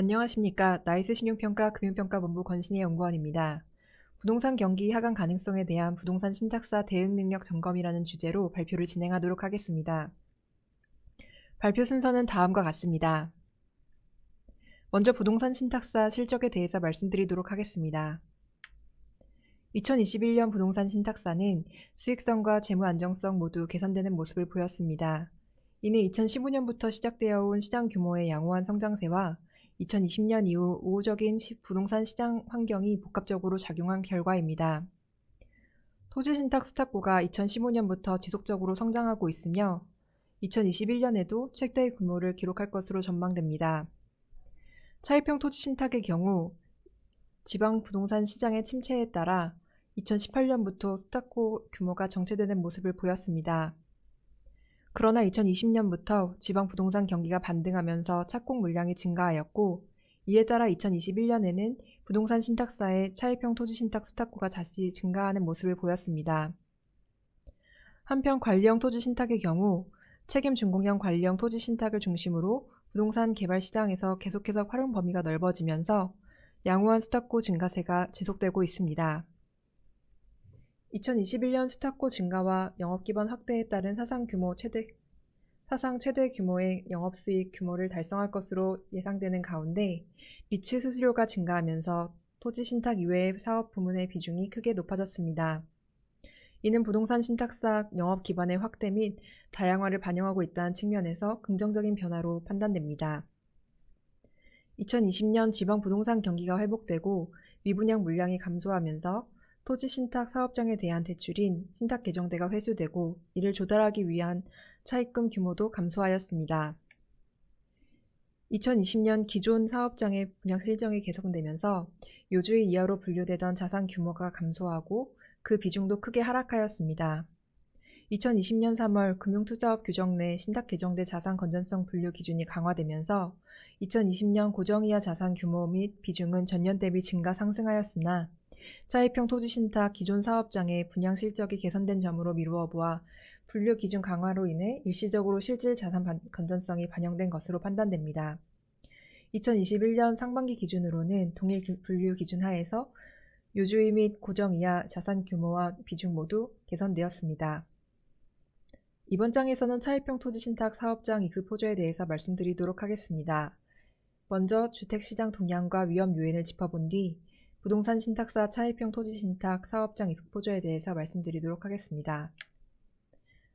안녕하십니까. 나이스 신용평가 금융평가본부 권신혜 연구원입니다. 부동산 경기 하강 가능성에 대한 부동산 신탁사 대응 능력 점검이라는 주제로 발표를 진행하도록 하겠습니다. 발표 순서는 다음과 같습니다. 먼저 부동산 신탁사 실적에 대해서 말씀드리도록 하겠습니다. 2021년 부동산 신탁사는 수익성과 재무 안정성 모두 개선되는 모습을 보였습니다. 이는 2015년부터 시작되어 온 시장 규모의 양호한 성장세와 2020년 이후 우호적인 시- 부동산 시장 환경이 복합적으로 작용한 결과입니다. 토지신탁 수탁고가 2015년부터 지속적으로 성장하고 있으며 2021년에도 최대 규모를 기록할 것으로 전망됩니다. 차입형 토지신탁의 경우 지방 부동산 시장의 침체에 따라 2018년부터 수탁고 규모가 정체되는 모습을 보였습니다. 그러나 2020년부터 지방 부동산 경기가 반등하면서 착공 물량이 증가하였고 이에 따라 2021년에는 부동산 신탁사의 차입형 토지 신탁 수탁고가 다시 증가하는 모습을 보였습니다. 한편 관리형 토지 신탁의 경우 책임 준공형 관리형 토지 신탁을 중심으로 부동산 개발 시장에서 계속해서 활용 범위가 넓어지면서 양호한 수탁고 증가세가 지속되고 있습니다. 2021년 수탁고 증가와 영업기반 확대에 따른 사상 규모 최대 사상 최대 규모의 영업수익 규모를 달성할 것으로 예상되는 가운데 리츠 수수료가 증가하면서 토지 신탁 이외의 사업 부문의 비중이 크게 높아졌습니다. 이는 부동산 신탁사 영업 기반의 확대 및 다양화를 반영하고 있다는 측면에서 긍정적인 변화로 판단됩니다. 2020년 지방 부동산 경기가 회복되고 미분양 물량이 감소하면서 토지 신탁 사업장에 대한 대출인 신탁 개정대가 회수되고 이를 조달하기 위한 차입금 규모도 감소하였습니다. 2020년 기존 사업장의 분양 실정이 개선되면서 요주의 이하로 분류되던 자산 규모가 감소하고 그 비중도 크게 하락하였습니다. 2020년 3월 금융투자업 규정 내 신탁 개정대 자산 건전성 분류 기준이 강화되면서 2020년 고정 이하 자산 규모 및 비중은 전년 대비 증가 상승하였으나 차입형 토지 신탁 기존 사업장의 분양 실적이 개선된 점으로 미루어 보아 분류 기준 강화로 인해 일시적으로 실질 자산 반- 건전성이 반영된 것으로 판단됩니다. 2021년 상반기 기준으로는 동일 기- 분류 기준 하에서 요주의 및 고정 이하 자산 규모와 비중 모두 개선되었습니다. 이번 장에서는 차입형 토지 신탁 사업장 익스포저에 대해서 말씀드리도록 하겠습니다. 먼저 주택시장 동향과 위험 요인을 짚어본 뒤 부동산 신탁사 차입형 토지 신탁 사업장 익스포저에 대해서 말씀드리도록 하겠습니다.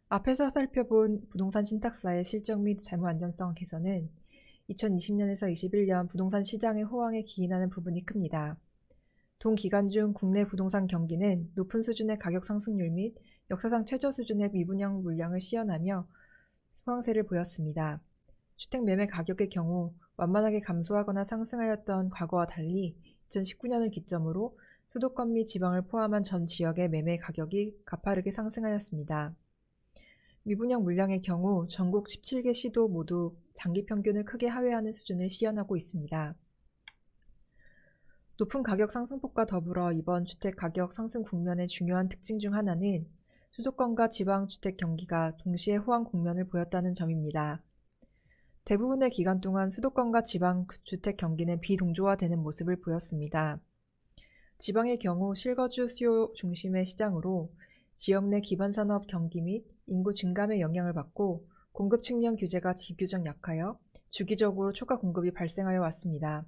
앞에서 살펴본 부동산 신탁사의 실적 및 재무 안전성 개선은 2020년에서 21년 부동산 시장의 호황에 기인하는 부분이 큽니다. 동 기간 중 국내 부동산 경기는 높은 수준의 가격 상승률 및 역사상 최저 수준의 미분양 물량을 시현하며 호황세를 보였습니다. 주택 매매 가격의 경우 완만하게 감소하거나 상승하였던 과거와 달리 2019년을 기점으로 수도권 및 지방을 포함한 전 지역의 매매 가격이 가파르게 상승하였습니다. 미분양 물량의 경우 전국 17개 시도 모두 장기 평균을 크게 하회하는 수준을 시현하고 있습니다. 높은 가격 상승폭과 더불어 이번 주택 가격 상승 국면의 중요한 특징 중 하나는 수도권과 지방 주택 경기가 동시에 호황 국면을 보였다는 점입니다. 대부분의 기간 동안 수도권과 지방 주택 경기는 비동조화되는 모습을 보였습니다. 지방의 경우 실거주 수요 중심의 시장으로 지역 내 기반 산업 경기 및 인구 증감의 영향을 받고 공급 측면 규제가 비교적 약하여 주기적으로 초과 공급이 발생하여 왔습니다.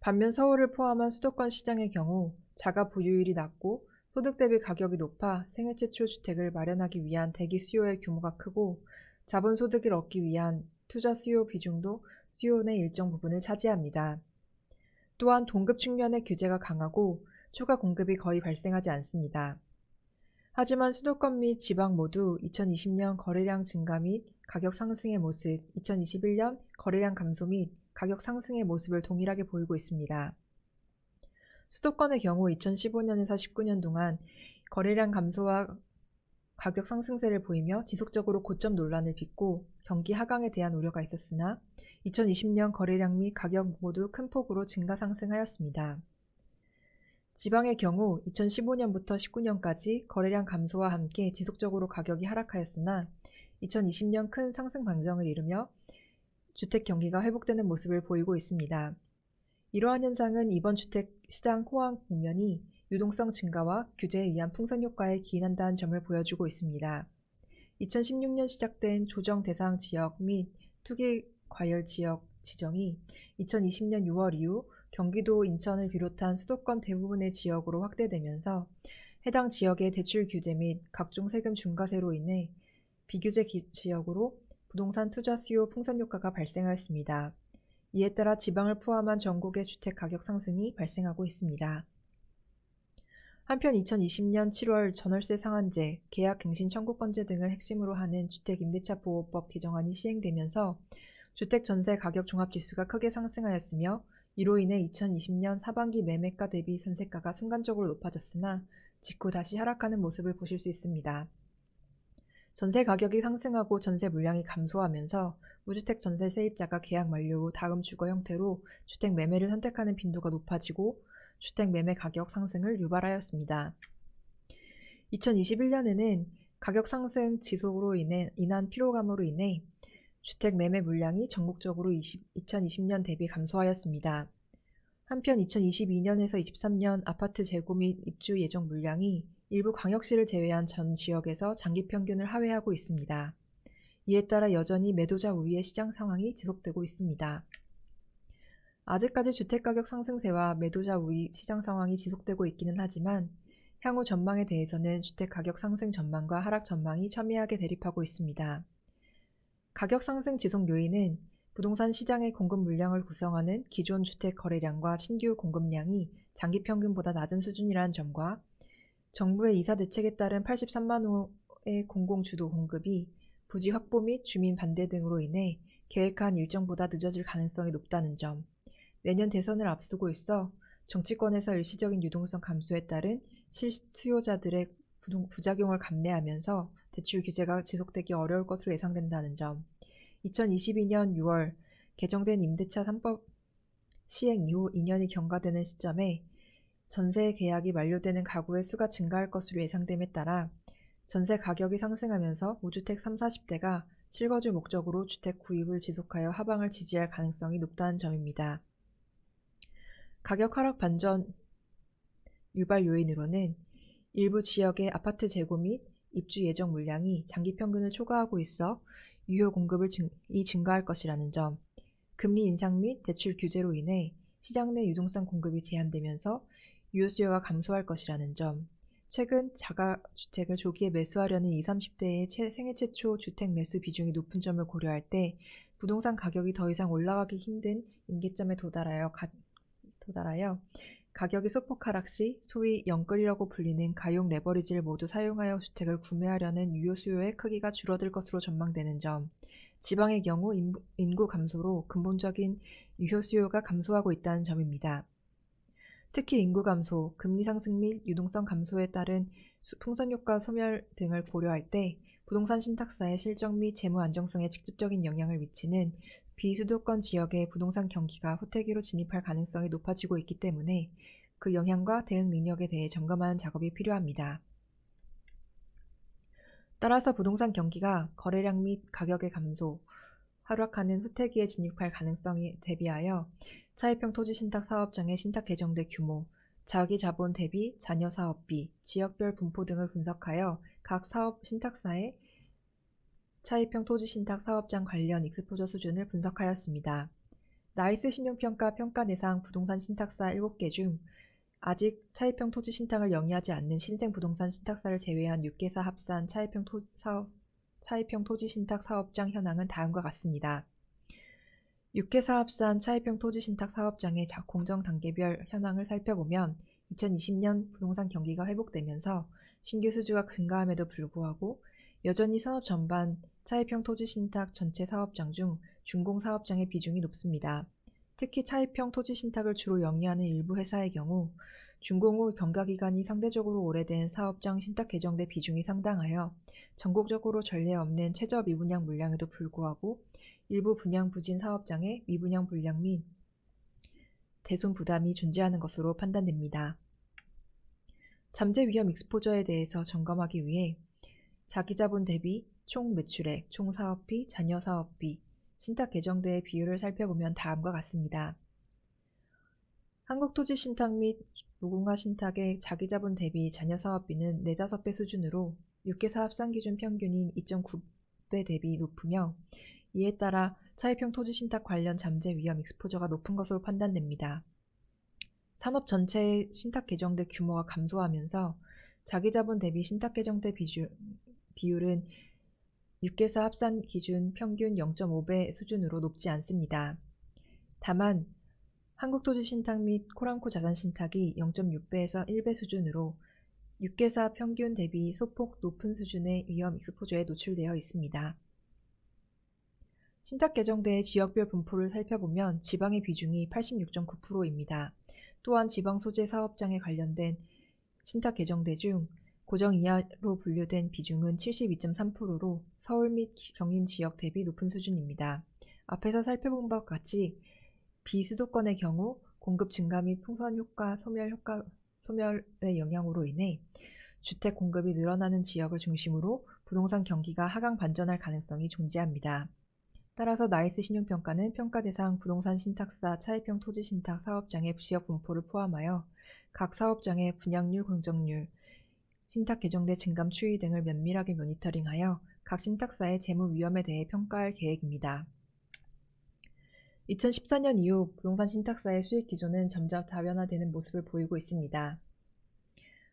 반면 서울을 포함한 수도권 시장의 경우 자가 보유율이 낮고 소득 대비 가격이 높아 생애 최초 주택을 마련하기 위한 대기 수요의 규모가 크고 자본 소득을 얻기 위한 투자 수요 비중도 수요의 일정 부분을 차지합니다. 또한 동급 측면의 규제가 강하고 초과 공급이 거의 발생하지 않습니다. 하지만 수도권 및 지방 모두 2020년 거래량 증가 및 가격 상승의 모습, 2021년 거래량 감소 및 가격 상승의 모습을 동일하게 보이고 있습니다. 수도권의 경우 2015년에서 19년 동안 거래량 감소와 가격 상승세를 보이며 지속적으로 고점 논란을 빚고 경기 하강에 대한 우려가 있었으나 2020년 거래량 및 가격 모두 큰 폭으로 증가 상승하였습니다. 지방의 경우 2015년부터 19년까지 거래량 감소와 함께 지속적으로 가격이 하락하였으나 2020년 큰 상승 반정을 이루며 주택 경기가 회복되는 모습을 보이고 있습니다. 이러한 현상은 이번 주택 시장 호황 국면이 유동성 증가와 규제에 의한 풍선 효과에 기인한다는 점을 보여주고 있습니다. 2016년 시작된 조정 대상 지역 및 투기 과열 지역 지정이 2020년 6월 이후 경기도 인천을 비롯한 수도권 대부분의 지역으로 확대되면서 해당 지역의 대출 규제 및 각종 세금 중과세로 인해 비규제 지역으로 부동산 투자 수요 풍선 효과가 발생하였습니다. 이에 따라 지방을 포함한 전국의 주택 가격 상승이 발생하고 있습니다. 한편 2020년 7월 전월세 상한제, 계약 갱신 청구권제 등을 핵심으로 하는 주택임대차 보호법 개정안이 시행되면서 주택 전세 가격 종합지수가 크게 상승하였으며 이로 인해 2020년 하반기 매매가 대비 전세가가 순간적으로 높아졌으나 직후 다시 하락하는 모습을 보실 수 있습니다. 전세 가격이 상승하고 전세 물량이 감소하면서 무주택 전세 세입자가 계약 만료 후 다음 주거 형태로 주택 매매를 선택하는 빈도가 높아지고 주택 매매 가격 상승을 유발하였습니다. 2021년에는 가격 상승 지속으로 인해, 인한 피로감으로 인해 주택 매매 물량이 전국적으로 20, 2020년 대비 감소하였습니다. 한편 2022년에서 23년 아파트 재고 및 입주 예정 물량이 일부 광역시를 제외한 전 지역에서 장기 평균을 하회하고 있습니다. 이에 따라 여전히 매도자 우위의 시장 상황이 지속되고 있습니다. 아직까지 주택가격 상승세와 매도자 우위 시장 상황이 지속되고 있기는 하지만 향후 전망에 대해서는 주택가격 상승 전망과 하락 전망이 첨예하게 대립하고 있습니다. 가격 상승 지속 요인은 부동산 시장의 공급 물량을 구성하는 기존 주택 거래량과 신규 공급량이 장기 평균보다 낮은 수준이라는 점과 정부의 이사 대책에 따른 83만 호의 공공 주도 공급이 부지 확보 및 주민 반대 등으로 인해 계획한 일정보다 늦어질 가능성이 높다는 점, 내년 대선을 앞두고 있어 정치권에서 일시적인 유동성 감소에 따른 실수요자들의 부작용을 감내하면서 대출 규제가 지속되기 어려울 것으로 예상된다는 점, 2022년 6월 개정된 임대차 3법 시행 이후 2년이 경과되는 시점에 전세 계약이 만료되는 가구의 수가 증가할 것으로 예상됨에 따라 전세 가격이 상승하면서 무주택 3, 40대가 실거주 목적으로 주택 구입을 지속하여 하방을 지지할 가능성이 높다는 점입니다. 가격 하락 반전 유발 요인으로는 일부 지역의 아파트 재고 및 입주 예정 물량이 장기 평균을 초과하고 있어 유효 공급을 증, 이 증가할 것이라는 점, 금리 인상 및 대출 규제로 인해 시장 내 유동성 공급이 제한되면서 유효 수요가 감소할 것이라는 점, 최근 자가주택을 조기에 매수하려는 20, 30대의 생애 최초 주택 매수 비중이 높은 점을 고려할 때 부동산 가격이 더 이상 올라가기 힘든 임계점에 도달하여, 가, 도달하여 가격이 소폭 하락 시 소위 영끌이라고 불리는 가용 레버리지를 모두 사용하여 주택을 구매하려는 유효 수요의 크기가 줄어들 것으로 전망되는 점, 지방의 경우 인구 감소로 근본적인 유효 수요가 감소하고 있다는 점입니다. 특히 인구 감소, 금리 상승 및 유동성 감소에 따른 풍선 효과 소멸 등을 고려할 때 부동산 신탁사의 실적 및 재무 안정성에 직접적인 영향을 미치는 비수도권 지역의 부동산 경기가 후퇴기로 진입할 가능성이 높아지고 있기 때문에 그 영향과 대응 능력에 대해 점검하는 작업이 필요합니다. 따라서 부동산 경기가 거래량 및 가격의 감소, 하락하는 후퇴기에 진입할 가능성에 대비하여 차입형 토지 신탁 사업장의 신탁 개정대 규모, 자기 자본 대비 자녀 사업비, 지역별 분포 등을 분석하여 각 사업 신탁사의 차입형 토지 신탁 사업장 관련 익스포저 수준을 분석하였습니다. 나이스 신용평가 평가 대상 부동산 신탁사 7개 중 아직 차입형 토지 신탁을 영위하지 않는 신생 부동산 신탁사를 제외한 6개사 합산 차입형, 토, 사업, 차입형 토지 신탁 사업장 현황은 다음과 같습니다. 6개사 합산 차입형 토지 신탁 사업장의 공정 단계별 현황을 살펴보면 2020년 부동산 경기가 회복되면서 신규 수주가 증가함에도 불구하고 여전히 산업 전반 차입형 토지 신탁 전체 사업장 중 준공 사업장의 비중이 높습니다. 특히 차입형 토지 신탁을 주로 영위하는 일부 회사의 경우 준공 후 경과 기간이 상대적으로 오래된 사업장 신탁 개정대 비중이 상당하여 전국적으로 전례 없는 최저 미분양 물량에도 불구하고 일부 분양 부진 사업장의 미분양 물량 및 대손 부담이 존재하는 것으로 판단됩니다. 잠재 위험 익스포저에 대해서 점검하기 위해 자기 자본 대비 총 매출액, 총 사업비, 잔여 사업비, 신탁 개정대의 비율을 살펴보면 다음과 같습니다. 한국토지신탁 및 무궁화 신탁의 자기자본 대비 잔여사업비는 4, 5배 수준으로 6개 사업상 기준 평균인 2.9배 대비 높으며 이에 따라 차입형 토지신탁 관련 잠재 위험 익스포저가 높은 것으로 판단됩니다. 산업 전체의 신탁 개정대 규모가 감소하면서 자기자본 대비 신탁 개정대 비주, 비율은 6개사 합산 기준 평균 0.5배 수준으로 높지 않습니다. 다만 한국토지신탁 및 코랑코 자산신탁이 0.6배에서 1배 수준으로 6개사 평균 대비 소폭 높은 수준의 위험 익스포저에 노출되어 있습니다. 신탁 개정대의 지역별 분포를 살펴보면 지방의 비중이 86.9%입니다. 또한 지방 소재 사업장에 관련된 신탁 개정대 중 고정 이하로 분류된 비중은 72.3%로 서울 및 경인 지역 대비 높은 수준입니다. 앞에서 살펴본 바와 같이 비수도권의 경우 공급 증가 및 풍선 효과, 소멸 효과, 소멸의 영향으로 인해 주택 공급이 늘어나는 지역을 중심으로 부동산 경기가 하강 반전할 가능성이 존재합니다. 따라서 나이스 신용평가는 평가 대상 부동산 신탁사 차입형 토지 신탁 사업장의 지역 분포를 포함하여 각 사업장의 분양률, 공정률, 신탁 개정대 증감 추이 등을 면밀하게 모니터링하여 각 신탁사의 재무 위험에 대해 평가할 계획입니다. 2014년 이후 부동산 신탁사의 수익 기조는 점점 다변화되는 모습을 보이고 있습니다.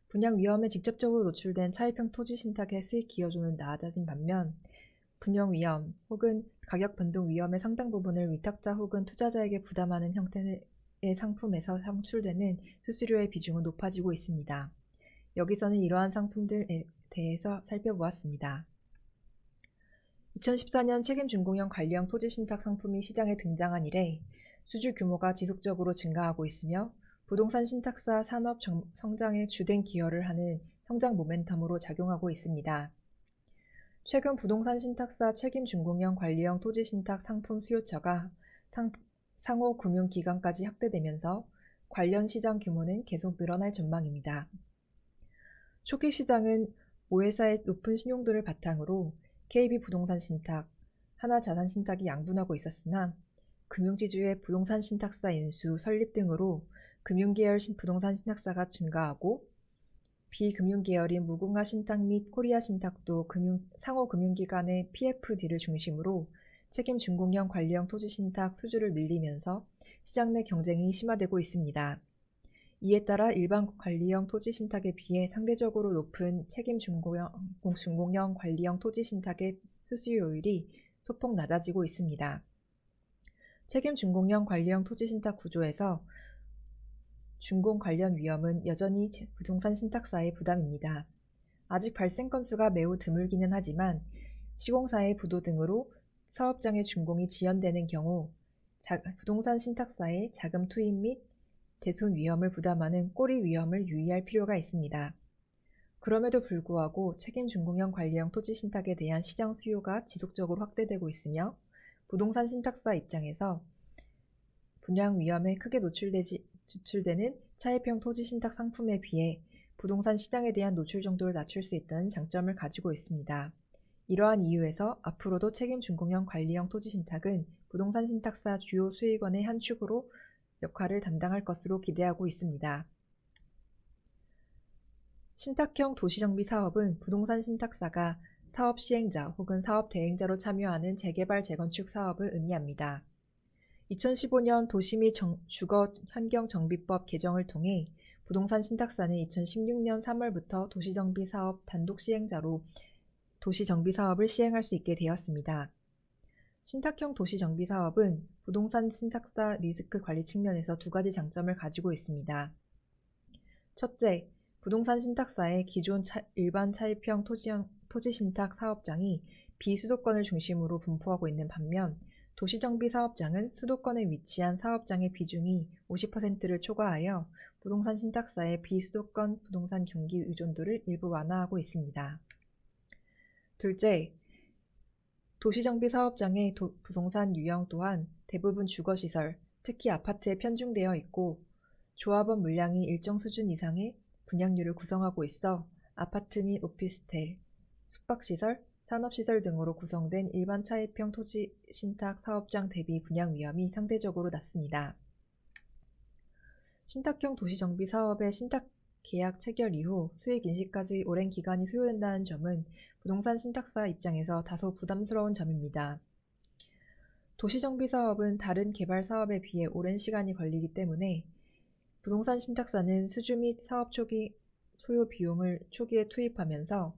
분양 위험에 직접적으로 노출된 차입형 토지 신탁의 수익 기여도는 낮아진 반면 분양 위험 혹은 가격 변동 위험의 상당 부분을 위탁자 혹은 투자자에게 부담하는 형태의 상품에서 창출되는 수수료의 비중은 높아지고 있습니다. 여기서는 이러한 상품들에 대해서 살펴보았습니다. 2014년 책임준공형 관리형 토지신탁 상품이 시장에 등장한 이래 수주 규모가 지속적으로 증가하고 있으며 부동산 신탁사 산업 성장에 주된 기여를 하는 성장 모멘텀으로 작용하고 있습니다. 최근 부동산 신탁사 책임준공형 관리형 토지신탁 상품 수요처가 상호 금융기관까지 확대되면서 관련 시장 규모는 계속 늘어날 전망입니다. 초기 시장은 모회사의 높은 신용도를 바탕으로 KB 부동산 신탁, 하나자산 신탁이 양분하고 있었으나 금융지주의 부동산 신탁사 인수, 설립 등으로 금융계열 부동산 신탁사가 증가하고 비금융계열인 무궁화 신탁 및 코리아 신탁도 금융, 상호 금융기관의 PFD를 중심으로 책임 준공형 관리형 토지 신탁 수주를 늘리면서 시장 내 경쟁이 심화되고 있습니다. 이에 따라 일반 관리형 토지 신탁에 비해 상대적으로 높은 책임 준공형, 준공형 관리형 토지 신탁의 수수료율이 소폭 낮아지고 있습니다. 책임 준공형 관리형 토지 신탁 구조에서 준공 관련 위험은 여전히 부동산 신탁사의 부담입니다. 아직 발생 건수가 매우 드물기는 하지만 시공사의 부도 등으로 사업장의 준공이 지연되는 경우 부동산 신탁사의 자금 투입 및 대손 위험을 부담하는 꼬리 위험을 유의할 필요가 있습니다. 그럼에도 불구하고 책임 준공형 관리형 토지 신탁에 대한 시장 수요가 지속적으로 확대되고 있으며 부동산 신탁사 입장에서 분양 위험에 크게 노출되지, 노출되는 차입형 토지 신탁 상품에 비해 부동산 시장에 대한 노출 정도를 낮출 수 있다는 장점을 가지고 있습니다. 이러한 이유에서 앞으로도 책임 준공형 관리형 토지 신탁은 부동산 신탁사 주요 수익원의 한 축으로 역할을 담당할 것으로 기대하고 있습니다. 신탁형 도시정비 사업은 부동산 신탁사가 사업 시행자 혹은 사업 대행자로 참여하는 재개발 재건축 사업을 의미합니다. 2015년 도시 및 주거 환경 정비법 개정을 통해 부동산 신탁사는 2016년 3월부터 도시정비 사업 단독 시행자로 도시정비 사업을 시행할 수 있게 되었습니다. 신탁형 도시정비 사업은 부동산 신탁사 리스크 관리 측면에서 두 가지 장점을 가지고 있습니다. 첫째, 부동산 신탁사의 기존 차, 일반 차입형 토지, 토지 신탁 사업장이 비수도권을 중심으로 분포하고 있는 반면 도시정비 사업장은 수도권에 위치한 사업장의 비중이 50%를 초과하여 부동산 신탁사의 비수도권 부동산 경기 의존도를 일부 완화하고 있습니다. 둘째, 도시정비 사업장의 도, 부동산 유형 또한 대부분 주거시설, 특히 아파트에 편중되어 있고 조합원 물량이 일정 수준 이상의 분양률을 구성하고 있어 아파트 및 오피스텔, 숙박시설, 산업시설 등으로 구성된 일반 차입형 토지 신탁 사업장 대비 분양 위험이 상대적으로 낮습니다. 신탁형 도시정비 사업의 신탁 계약 체결 이후 수익 인식까지 오랜 기간이 소요된다는 점은 부동산 신탁사 입장에서 다소 부담스러운 점입니다. 도시정비 사업은 다른 개발 사업에 비해 오랜 시간이 걸리기 때문에 부동산 신탁사는 수주 및 사업 초기 소요 비용을 초기에 투입하면서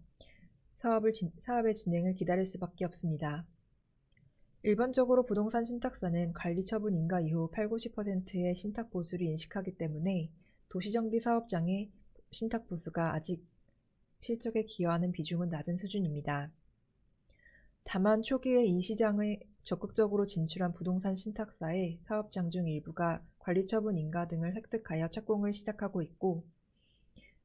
사업을 진, 사업의 진행을 기다릴 수밖에 없습니다. 일반적으로 부동산 신탁사는 관리 처분 인가 이후 8, 90%의 신탁 보수를 인식하기 때문에 도시정비 사업장의 신탁 보수가 아직 실적에 기여하는 비중은 낮은 수준입니다. 다만 초기에 이 시장에 적극적으로 진출한 부동산 신탁사의 사업장 중 일부가 관리처분 인가 등을 획득하여 착공을 시작하고 있고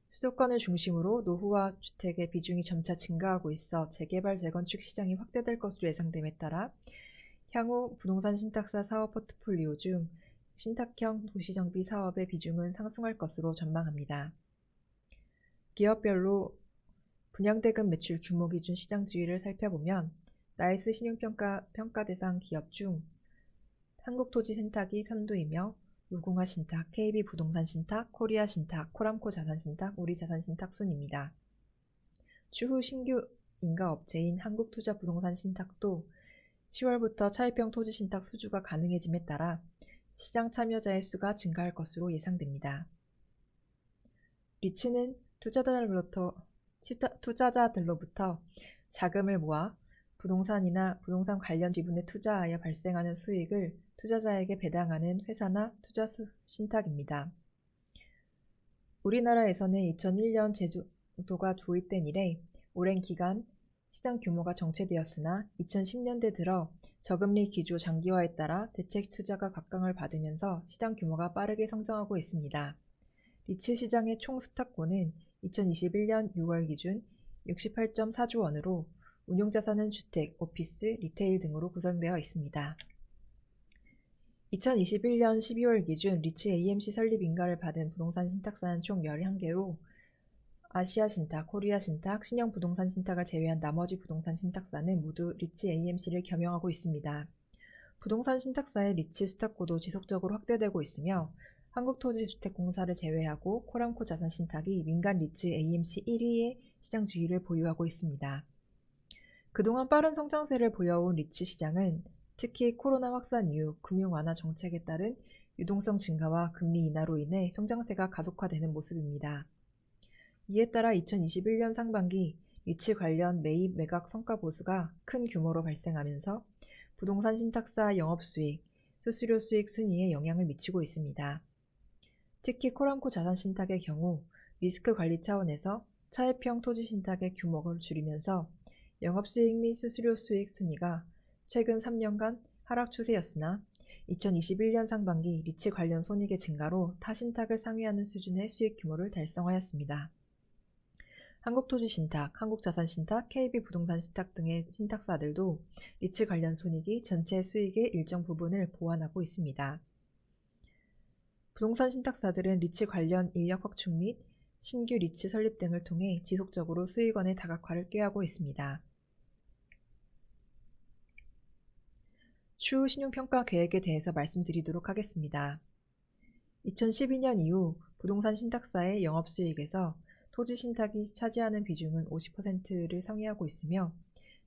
수도권을 중심으로 노후화 주택의 비중이 점차 증가하고 있어 재개발 재건축 시장이 확대될 것으로 예상됨에 따라 향후 부동산 신탁사 사업 포트폴리오 중 신탁형 도시정비 사업의 비중은 상승할 것으로 전망합니다. 기업별로 분양대금 매출 규모 기준 시장 지위를 살펴보면 나이스 신용평가 평가 대상 기업 중 한국토지신탁이 선두이며 무궁화 신탁, KB 부동산 신탁, 코리아 신탁, 코람코 자산 신탁, 우리 자산 신탁 순입니다. 추후 신규 인가 업체인 한국투자 부동산 신탁도 10월부터 차입형 토지 신탁 수주가 가능해짐에 따라 시장 참여자의 수가 증가할 것으로 예상됩니다. 리츠는 투자자들로부터, 투자자들로부터 자금을 모아 부동산이나 부동산 관련 지분에 투자하여 발생하는 수익을 투자자에게 배당하는 회사나 투자 신탁입니다. 우리나라에서는 2001년 제도가 도입된 이래 오랜 기간 시장 규모가 정체되었으나 2010년대 들어 저금리 기조 장기화에 따라 대책 투자가 각광을 받으면서 시장 규모가 빠르게 성장하고 있습니다. 리츠 시장의 총 수탁권은 2021년 6월 기준 68.4조 원으로 운용자산은 주택, 오피스, 리테일 등으로 구성되어 있습니다. 2021년 12월 기준 리츠 AMC 설립 인가를 받은 부동산 신탁사는 총 11개로 아시아 신탁, 코리아 신탁, 신형 부동산 신탁을 제외한 나머지 부동산 신탁사는 모두 리츠 AMC를 겸용하고 있습니다. 부동산 신탁사의 리츠 수탁고도 지속적으로 확대되고 있으며 한국토지주택공사를 제외하고 코람코 자산 신탁이 민간 리츠 AMC 1위의 시장 지위를 보유하고 있습니다. 그동안 빠른 성장세를 보여온 리츠 시장은 특히 코로나 확산 이후 금융 완화 정책에 따른 유동성 증가와 금리 인하로 인해 성장세가 가속화되는 모습입니다. 이에 따라 2021년 상반기 리츠 관련 매입 매각 성과 보수가 큰 규모로 발생하면서 부동산 신탁사 영업 수익, 수수료 수익 순위에 영향을 미치고 있습니다. 특히 코람코 자산 신탁의 경우 리스크 관리 차원에서 차입형 토지 신탁의 규모를 줄이면서 영업 수익 및 수수료 수익 순위가 최근 3년간 하락 추세였으나 2021년 상반기 리츠 관련 손익의 증가로 타신탁을 상회하는 수준의 수익 규모를 달성하였습니다. 한국토지신탁, 한국자산신탁, KB부동산 신탁 등의 신탁사들도 리츠 관련 손익이 전체 수익의 일정 부분을 보완하고 있습니다. 부동산 신탁사들은 리츠 관련 인력 확충 및 신규 리츠 설립 등을 통해 지속적으로 수익원의 다각화를 꾀하고 있습니다. 추후 신용평가 계획에 대해서 말씀드리도록 하겠습니다. 2012년 이후 부동산 신탁사의 영업수익에서 토지 신탁이 차지하는 비중은 50%를 상회하고 있으며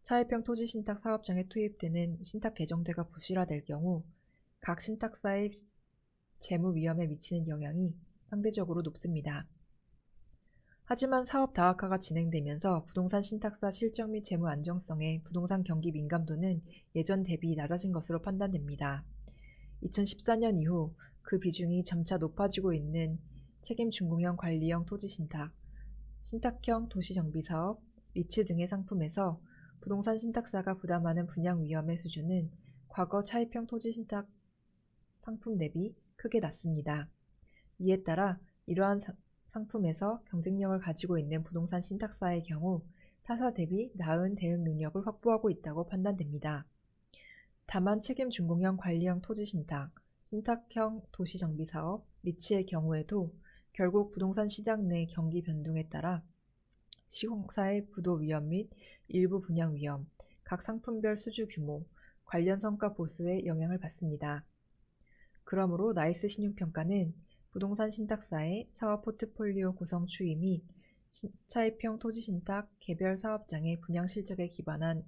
차입형 토지 신탁 사업장에 투입되는 신탁 개정대가 부실화될 경우 각 신탁사의 재무 위험에 미치는 영향이 상대적으로 높습니다. 하지만 사업 다각화가 진행되면서 부동산 신탁사 실적 및 재무 안정성의 부동산 경기 민감도는 예전 대비 낮아진 것으로 판단됩니다. 2014년 이후 그 비중이 점차 높아지고 있는 책임 준공형 관리형 토지 신탁, 신탁형 도시 정비 사업, 리츠 등의 상품에서 부동산 신탁사가 부담하는 분양 위험의 수준은 과거 차입형 토지 신탁 상품 대비 크게 낮습니다. 이에 따라 이러한 상품에서 경쟁력을 가지고 있는 부동산 신탁사의 경우 타사 대비 나은 대응 능력을 확보하고 있다고 판단됩니다. 다만 책임 준공형 관리형 토지 신탁, 신탁형 도시 정비 사업, 리츠의 경우에도 결국 부동산 시장 내 경기 변동에 따라 시공사의 부도 위험 및 일부 분양 위험, 각 상품별 수주 규모, 관련 성과 보수에 영향을 받습니다. 그러므로 나이스 신용평가는 부동산 신탁사의 사업 포트폴리오 구성 추이 및 신- 차입형 토지 신탁 개별 사업장의 분양 실적에 기반한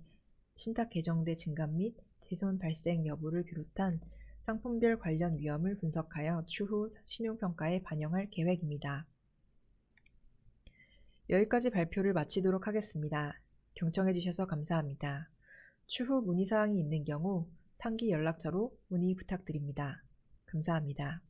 신탁 개정대 증감 및 대손 발생 여부를 비롯한 상품별 관련 위험을 분석하여 추후 신용평가에 반영할 계획입니다. 여기까지 발표를 마치도록 하겠습니다. 경청해 주셔서 감사합니다. 추후 문의사항이 있는 경우 상기 연락처로 문의 부탁드립니다. 감사합니다.